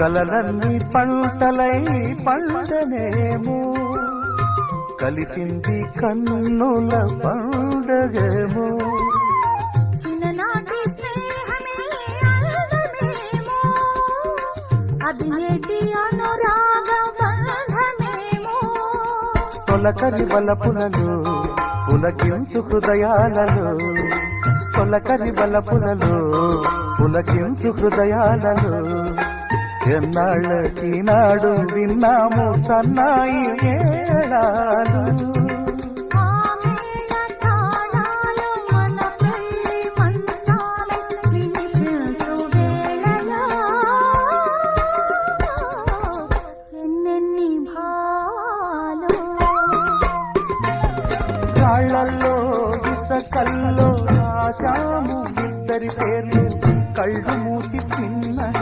కలలన్నీ పంటలై పండనేమో. కలిసింది కన్నుల పండగేమో. తొలకరి బలపులలో పులకించు హృదయాలలో. తొలకరి బలపులలో పులకించు హృదయాలలో. ఎన్నాళ్ళకి నాడు విన్నాము సన్నాయి ఏడాలు. కాళ్ళల్లో ఇసకల్లో రాశాము ఇద్దరి పేర్లు. కళ్ళు మూసి తిన్నగా